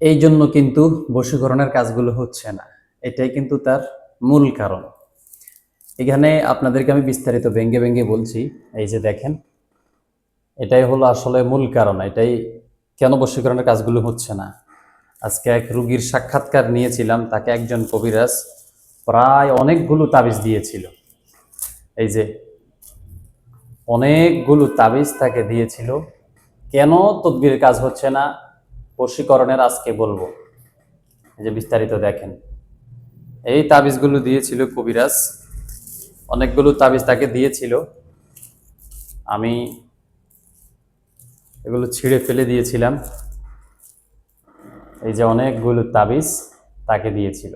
এই জন্য কিন্তু বশীকরণের কাজগুলো হচ্ছে না। এটাই কিন্তু তার মূল কারণ। এখানে আপনাদেরকে আমি বিস্তারিত ভেঙ্গে ভেঙ্গে বলছি, এই যে দেখেন, এটাই হলো আসলে মূল কারণ। এটাই কেন বশীকরণের কাজগুলো হচ্ছে না? আজকে এক রুগীর সাক্ষাৎকার নিয়েছিলাম, তাকে একজন কবিরাজ প্রায় অনেকগুলো তাবিজ দিয়েছিল। এই যে অনেকগুলো তাবিজ তাকে দিয়েছিল। কেন তদবির কাজ হচ্ছে না? বশীকরণের আজকে বলব। যে বিস্তারিত দেখেন। এই তাবিজগুলো দিয়েছিল কবিরাজ। অনেকগুলো তাবিজ তাকে দিয়েছিল। আমি এগুলো ছিঁড়ে ফেলে দিয়েছিলাম। এই যে অনেকগুলো তাবিজ তাকে দিয়েছিল।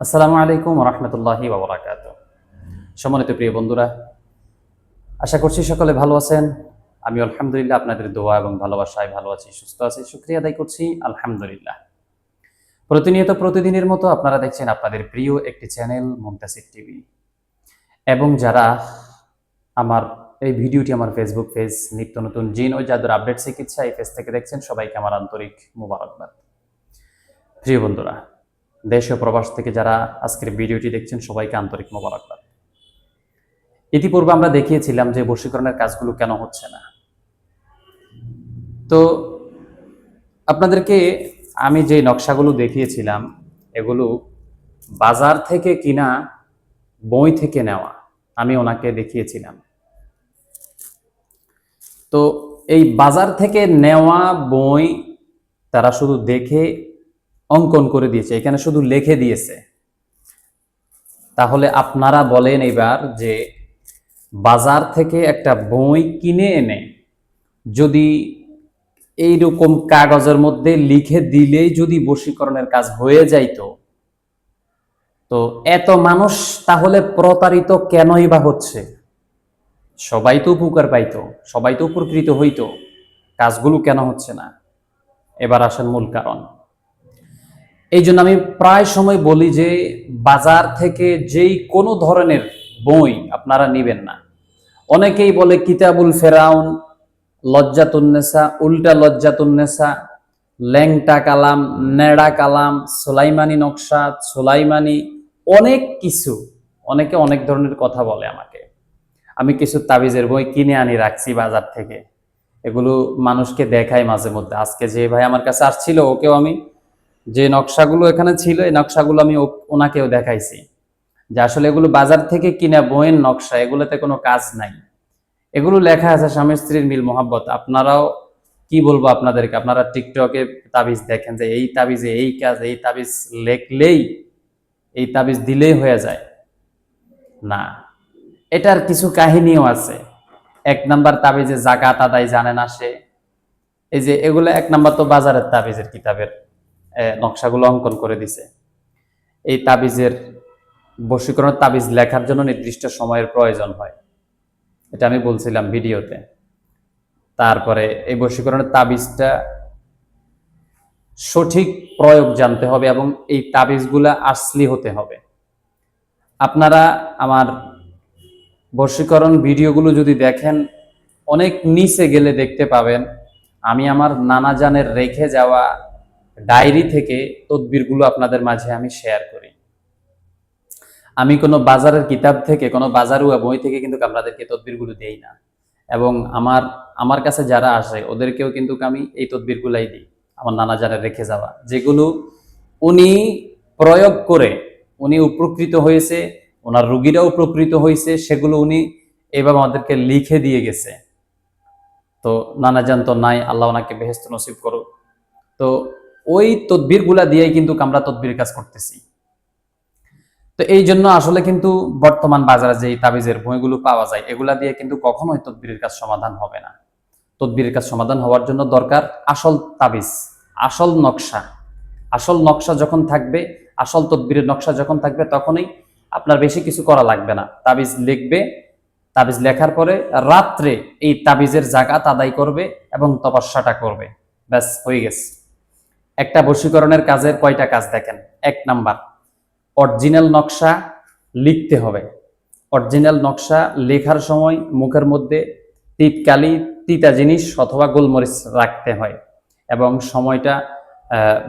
আসসালামু আলাইকুম রহমতুল্লাহি বাবরাকাত সম্মানিত প্রিয় বন্ধুরা, আশা করছি সকলে ভালো আছেন। আমি আলহামদুলিল্লাহ আপনাদের দোয়া এবং ভালোবাসায় ভালো আছি, সুস্থ আছি, শুক্রিয়া আদায় করছি, আলহামদুলিল্লাহ। প্রতিনিয়ত প্রতিদিনের মতো আপনারা দেখছেন আপনাদের প্রিয় একটি চ্যানেল মুমতাসির টিভি। এবং যারা আমার এই ভিডিওটি আমার ফেসবুক পেজ নিত্য নতুন জিন ও যাদের আপডেট চিকিৎসা এই পেজ থেকে দেখছেন, সবাইকে আমার আন্তরিক মুবারকবাদ। প্রিয় বন্ধুরা, দেশ ও প্রবাস থেকে যারা আজকের ভিডিওটি দেখছেন, সবাইকে আন্তরিক মোবারকবাদ। ইতিপূর্বে আমরা দেখিয়েছিলাম যে বশীকরণের কাজগুলো কেন হচ্ছে না। তো আপনাদেরকে আমি যে নকশাগুলো দেখিয়েছিলাম, এগুলো বাজার থেকে কিনা, বই থেকে নেওয়া আমি ওনাকে দেখিয়েছিলাম। তো এই বাজার থেকে নেওয়া বই তারা শুধু দেখে অঙ্কন করে দিয়েছে, এখানে শুধু লিখে দিয়েছে। তাহলে আপনারা বলেন এবার যে বাজার থেকে একটা বই কিনে এনে যদি এইরকম কাগজের মধ্যে লিখে দিলেই যদি বশীকরণের কাজ হয়ে যাইত, তো এত মানুষ তাহলে প্রতারিত কেনই বা হচ্ছে? সবাই তো উপকার পাইতো, সবাই তো উপকৃত হইতো, কাজগুলো কেন হচ্ছে না? এবার আসেন মূল কারণ। এই জন্য আমি প্রায় সময় বলি যে, বাজার থেকে যেই কোনো ধরনের বই আপনারা নেবেন না। অনেকেই বলে কিতাবুল ফেরাউন লজ্জাতুন্নেসা উল্টা লজ্জাতুন্নেসা ল্যাংটা কালাম, নেড়া কালাম, সোলাইমানি নকশা, সোলাইমানি, অনেক কিছু। অনেকে অনেক ধরনের কথা বলে আমাকে। আমি কিছু তাবিজের বই কিনে আনি রাখছি বাজার থেকে। এগুলো মানুষকে দেখাই মাঝে মধ্যে। আজকে যে ভাই আমার কাছে আসছিল, ওকেও আমি যে নকশাগুলো এখানে ছিল, এই নকশাগুলো আমি ওনাকেও দেখাইছি। যে আসলে এগুলো বাজার থেকে কিনা বইয়ের নকশা, এগুলোতে কোনো কাজ নাই। এগুলো লেখা আছে স্বামী স্ত্রীর মিল, মোহাব্বত। আপনারাও কি বলব আপনাদেরকে? আপনারা টিকটকে তাবিজ দেখেন যে এই তাবিজে এই কাজ, এই তাবিজ লেখলেই, এই তাবিজ দিলেই হয়ে যায়। না, এটার কিছু কাহিনীও আছে। এক নাম্বার তাবিজে জাকাত আদায় জানে না সে। এই যে এগুলো এক নাম্বার তো বাজারের তাবিজের কিতাবের নকশাগুলো অঙ্কন করে দিছে। এই তাবিজের বশীকরণ তাবিজ লেখার জন্য নির্দিষ্ট সময়ের প্রয়োজন হয়। এটা আমি বলছিলাম ভিডিওতে। তারপরে এই বশীকরণের তাবিজটা সঠিক প্রয়োগ জানতে হবে এবং এই তাবিজগুলা আসলি হতে হবে। আপনারা আমার বশীকরণ ভিডিওগুলো যদি দেখেন, অনেক নিচে গেলে দেখতে পাবেন, আমি আমার নানা জানের রেখে যাওয়া ডায়েরি থেকে তদবিরগুলো আপনাদের মাঝে আমি শেয়ার করি। আমি কোনো বাজারের কিতাব থেকে, কোনো বাজারুয়া বই থেকে কিন্তু আপনাদেরকে তদবিরগুলো দেই না। এবং আমার আমার কাছে যারা আসে, ওদেরকেও কিন্তু আমি এই তদবিরগুলাই দিই, আমার নানা জানের রেখে যাওয়া। যেগুলো উনি প্রয়োগ করে, উনি উপকৃত হয়েছে, ওনার রুগীরাও উপকৃত হয়েছে, সেগুলো উনি এবার আমাদেরকে লিখে দিয়ে গেছে। তো নানা জান তো নাই, আল্লাহ ওনাকে বেহেস্ত নসিব করো তো ওই তদবিরগুলা দিয়েই কিন্তু আমরা তদবির কাজ করতেছি। তো এই জন্য আসলে কিন্তু বর্তমান বাজারে যে তাবিজের বইগুলো পাওয়া যায়, এগুলা দিয়ে কিন্তু কখনোই তদবিরের কাজ সমাধান হবে না। তদবিরের কাজ সমাধান হওয়ার জন্য দরকার আসল তাবিজ, আসল নকশা। আসল নকশা যখন থাকবে, আসল তদবিরের নকশা যখন থাকবে, তখনই আপনার বেশি কিছু করা লাগবে না। তাবিজ লিখবে, তাবিজ লেখার পরে রাত্রে এই তাবিজের জাকাত আদায় করবে এবং তপস্যাটা করবে। ব্যাস, হয়ে গেছে। একটা বশীকরণের কাজের কয়টা কাজ দেখেন? এক নাম্বার। অরিজিনাল নকশা লিখতে হবে। অরিজিনাল নকশা লেখার সময় মুখের মধ্যে তিতকালি তিতা জিনিস অথবা গোলমরিচ রাখতে হয় এবং সময়টা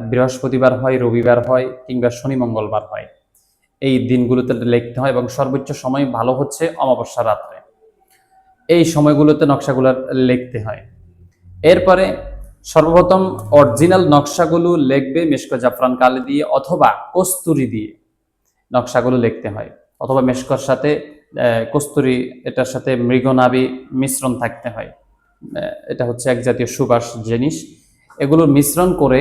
বৃহস্পতিবার হয়, রবিবার হয় কিংবা শনি মঙ্গলবার হয়। এই দিনগুলোতে লিখতে হয় এবং সর্বোচ্চ সময় ভালো হচ্ছে অমাবস্যা রাত্রে। এই সময়গুলোতে নকশাগুলো লিখতে হয়। এরপরে সর্বপ্রথম অরিজিনাল নকশাগুলো লিখবে মেশকো জাফরান কালি দিয়ে অথবা কস্তুরি দিয়ে। নকশাগুলো লিখতে হয়। অথবা মেশকোর সাথে কস্তুরি এটার সাথে মৃগনাবি মিশ্রণ থাকতে হয়। এটা হচ্ছে এক জাতীয় সুবাস জিনিস। এগুলোর মিশ্রণ করে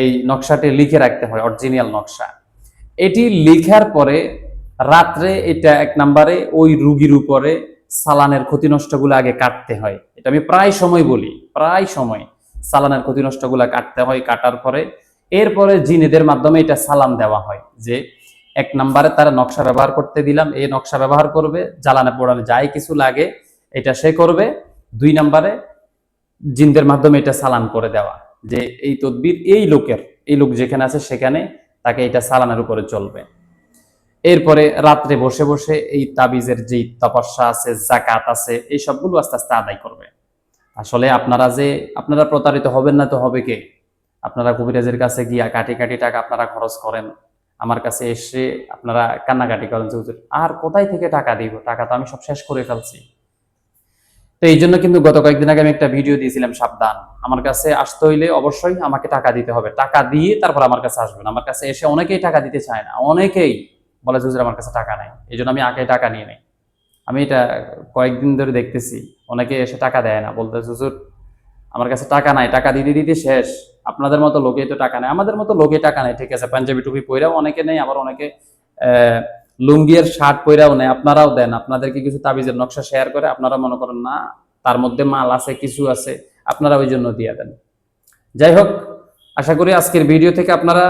এই নকশাটি লিখে রাখতে হয়, অরিজিনাল নকশা। এটি লিখার পরে রাত্রে এটা এক নম্বরে ওই রুগীর উপরে সালানের ক্ষতি নষ্টগুলো আগে কাটতে হয়। এটা আমি প্রায় সময় বলি, প্রায় সময় সালানের ক্ষতি নষ্টগুলো কাটতে হয়, কাটার পরে। এরপরে জিনেদের মাধ্যমে এটা সালান দেওয়া হয় যে এক নম্বরে তারা নকশা ব্যবহার করতে দিলাম, এই নকশা ব্যবহার করবে, জ্বালানে পোড়ানো যাই কিছু লাগে, এটা সে করবে। দুই নম্বরে জিনদের মাধ্যমে এটা সালান করে দেওয়া, যে এই তদবির এই লোকের, এই লোক যেখানে আছে সেখানে তাকে এটা সালানের উপরে চলবে। এরপরে রাত্রে বসে বসে এই তাবিজের যে তপস্যা আছে জাকাত আছে, এই সবগুলো আস্তে আস্তে আদায় করবে। আসলে আপনারা যে, আপনারা প্রতারিত হবেন না তো হবে কে? আপনারা কবিরাজের কাছে গিয়া কাটি কাটি টাকা আপনারা খরচ করেন আমার কাছে এসে আপনারা কান্নাকাটি করেন যে হুজুর, আর কোথায় থেকে টাকা দিব? টাকা তো আমি সব শেষ করে ফেলছি। তো এই জন্য কিন্তু গত কয়েকদিন আগে আমি একটা ভিডিও দিয়েছিলাম সাবধান। আমার কাছে আসতে হইলে অবশ্যই আমাকে টাকা দিতে হবে। টাকা দিয়ে তারপর আমার কাছে আসবেন। আমার কাছে এসে অনেকেই টাকা দিতে চায় না। অনেকেই বলে হুজুর আমার কাছে টাকা নাই। এই জন্য আমি আগে টাকা নিয়ে নেই। আমি এটা কয়েকদিন ধরে দেখতেছি। অনেকে এসে টাকা দেয় না। বলতে হুজুর আমার কাছে টাকা নাই টাকা দিতে দিতে শেষ। আপনাদের মতো লোকেই তো টাকা নেই। আমাদের মতো লোকে টাকা নেই। ঠিক আছে পাঞ্জাবি টুপি পইরাও অনেকে নেই আবার অনেকে আহ, লুঙ্গি আর শার্ট পইরাও নেই। আপনারাও দেন আপনাদেরকে কিছু তাবিজের নকশা শেয়ার করে আপনারা মনে করেন না তার মধ্যে মাল আছে কিছু আছে। আপনারা ওই জন্য দিয়ে দেন। যাই হোক আশা করি আজকের ভিডিও থেকে আপনারা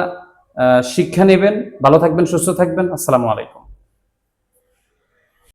শিক্ষা নেবেন। ভালো থাকবেন সুস্থ থাকবেন। আসসালামু আলাইকুম।